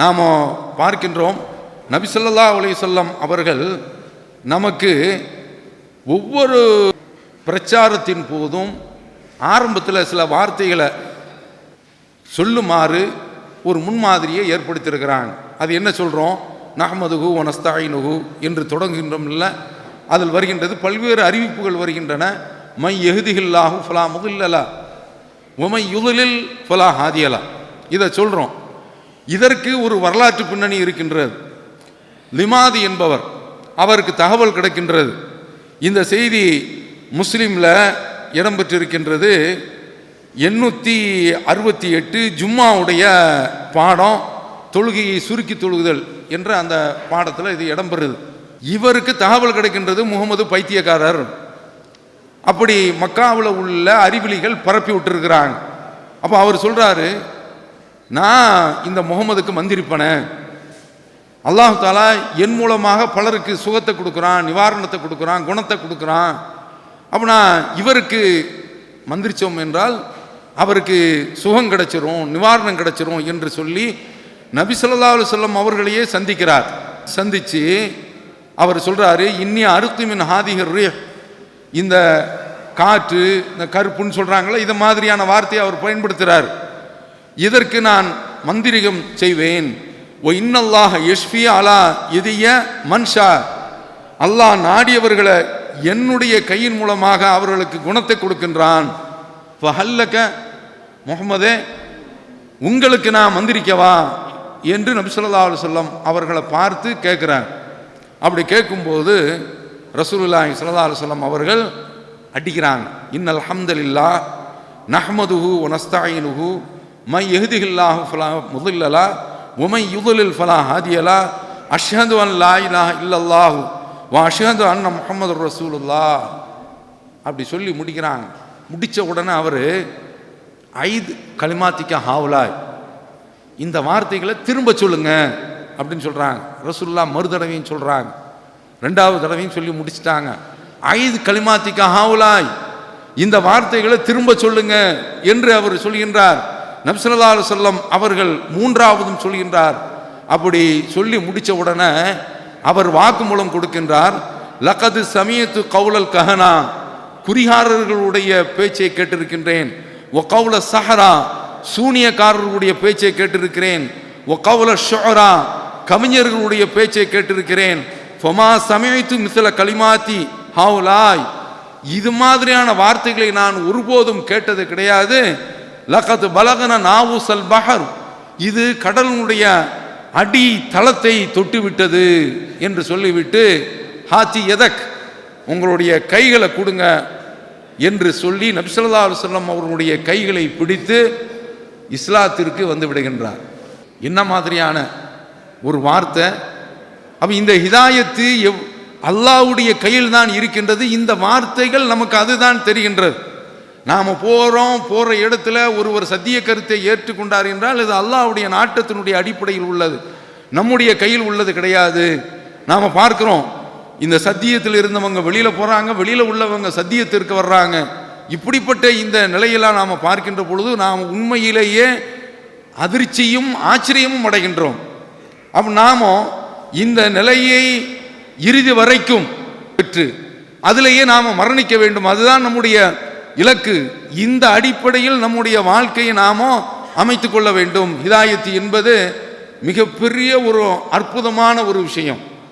நாம் பார்க்கின்றோம் நபிசல்லா ஸல்லல்லாஹு அவர்கள் நமக்கு ஒவ்வொரு பிரச்சாரத்தின் போதும் ஆரம்பத்தில் சில வார்த்தைகளை சொல்லுமாறு ஒரு முன்மாதிரியை ஏற்படுத்தியிருக்கிறாங்க. அது என்ன சொல்கிறோம் நஹமதுகு ஒனஸ்தாயினுகு என்று தொடங்குகின்றோம்ல. அதில் வருகின்றது பல்வேறு அறிவிப்புகள் வருகின்றன. மை எகுதிகில்லாஹு ஃபலா முகில்லலா உமை யுதலில் ஃபலா ஹாதியலா. இதை சொல்கிறோம் இதற்கு ஒரு வரலாற்று பின்னணி இருக்கின்றது. லிமாதி என்பவர் அவருக்கு தகவல் கிடைக்கின்றது. இந்த செய்தி முஸ்லீமில் இடம்பெற்றிருக்கின்றது எண்ணூற்றி அறுபத்தி எட்டு ஜும்மாவுடைய பாடம் தொழுகையை சுருக்கி தொழுகுதல் என்ற அந்த பாடத்தில் இது இடம்பெறுது இவருக்கு தகவல் கிடைக்கின்றது முகமது பைத்தியக்காரர். அப்படி மக்காவில் உள்ள அறிவிலிகள் பரப்பி விட்டுருக்கிறாங்க அப்போ அவர் சொல்கிறாரு நான் இந்த முகமதுக்கு மந்திரிப்பனேன் அல்லாஹ் தாலா என் மூலமாக பலருக்கு சுகத்தை கொடுக்குறான் நிவாரணத்தை கொடுக்குறான் குணத்தை கொடுக்குறான். அப்படின்னா இவருக்கு மந்திரிச்சோம் என்றால் அவருக்கு சுகம் கிடைச்சிரும் நிவாரணம் கிடைச்சிரும் என்று சொல்லி நபி ஸல்லல்லாஹு சொல்லம் அவர்களையே சந்திக்கிறார். சந்தித்து அவர் சொல்கிறாரு இன்னி அருத்துமின் ஹாதிகர் இந்த காற்று இந்த கருப்புன்னு சொல்கிறாங்களே இதை மாதிரியான வார்த்தையை அவர் பயன்படுத்துகிறார் இதற்கு நான் மந்திரிகம் செய்வேன். ஓ இன்னல்லாஹ யஷ்ஃபி அலா எதிய மன்ஷா. அல்லாஹ் நாடியவர்களை என்னுடைய கையின் மூலமாக அவர்களுக்கு குணத்தை கொடுக்கின்றான். ஃபஹல்லக்க முகமதே உங்களுக்கு நான் மந்திரிக்கவா? என்று நபிசல்லா அலுவலம் அவர்களை பார்த்து கேட்குறாங்க அப்படி கேட்கும்போது ரசூலுல்லாஹி சல்லா அலுவலம் அவர்கள் அடிக்கிறாங்க. இன்னல் ஹம்தலில்லா நஹ்மதுஹு வ மை யஹ்திஹில்லாஹு ஃபலா முதல்லலா உமை யுதுலில் ஃபலா ஹாதியலா அஷ்ஹது அன் லா இலாஹ இல்லல்லாஹு வா அஷ்ஹது அன்ன முகமது ரசூலுல்லா. அப்படி சொல்லி முடிக்கிறாங்க. முடித்த உடனே அவர் ஐது களிமாத்திக்க ஹாவுலாய் இந்த வார்த்தைகளை திரும்ப சொல்லுங்க அப்படின்னு சொல்கிறாங்க ரசூல்லா மறு தடவையும் சொல்கிறாங்க ரெண்டாவது தடவையும் சொல்லி முடிச்சிட்டாங்க. ஐது களிமாத்திக்க ஹாவுலாய் இந்த வார்த்தைகளை திரும்ப சொல்லுங்க என்று அவர் சொல்கின்றார். நப்சல்லா சொல்லம் அவர்கள் மூன்றாவதும் சொல்கின்றார். அப்படி சொல்லி முடித்த உடனே அவர் வாக்குமூலம் கொடுக்கின்றார். லகது சமயத்து கவுலல் கஹனா. குறிகாரர்களுடைய பேச்சை கேட்டிருக்கின்றேன். ஒ கவுல சஹரா. சூனியக்காரர்களுடைய பேச்சை கேட்டிருக்கிறேன். ஒ கவுல ஷோரா கவிஞர்களுடைய பேச்சை கேட்டிருக்கிறேன். ஃபொமா சமயத்து மிசல களிமாத்தி ஹவுலாய். இது மாதிரியான வார்த்தைகளை நான் ஒருபோதும் கேட்டது கிடையாது. லகத்து பலகன நாவுசல் பஹர். இது கடலினுடைய அடி தளத்தை தொட்டுவிட்டது என்று சொல்லிவிட்டு ஹாத்தி எதக் உங்களுடைய கைகளை கொடுங்க என்று சொல்லி நபிசல்லா அலுவலம் அவர்களுடைய கைகளை பிடித்து இஸ்லாத்திற்கு வந்து விடுகின்றார். என்ன மாதிரியான ஒரு வார்த்தை? அப்போ இந்த ஹிதாயத்து எவ் அல்லாஹ்வுடைய கையில் தான் இருக்கின்றது. இந்த வார்த்தைகள் நமக்கு அதுதான் தெரிகின்றது. நாம் போகிறோம் போகிற இடத்துல ஒருவர் சத்திய கருத்தை ஏற்றுக்கொண்டார் என்றால் இது அல்லாவுடைய நாட்டத்தினுடைய அடிப்படையில் உள்ளது. நம்முடைய கையில் உள்ளது கிடையாது. நாம் பார்க்குறோம் இந்த சத்தியத்தில் இருந்தவங்க வெளியில் போகிறாங்க வெளியில் உள்ளவங்க சத்தியத்திற்கு வர்றாங்க. இப்படிப்பட்ட இந்த நிலையெல்லாம் நாம் பார்க்கின்ற பொழுது நாம் உண்மையிலேயே அதிர்ச்சியும் ஆச்சரியமும் அடைகின்றோம். அப்போ நாம் இந்த நிலையை இறுதி வரைக்கும் பெற்று அதிலேயே நாம் மரணிக்க வேண்டும். அதுதான் நம்முடைய இலக்கு. இந்த அடிப்படையில் நம்முடைய வாழ்க்கையை நாமோ அமைத்து கொள்ள வேண்டும். ஹிதாயத்து என்பது மிகப்பெரிய ஒரு அற்புதமான ஒரு விஷயம்.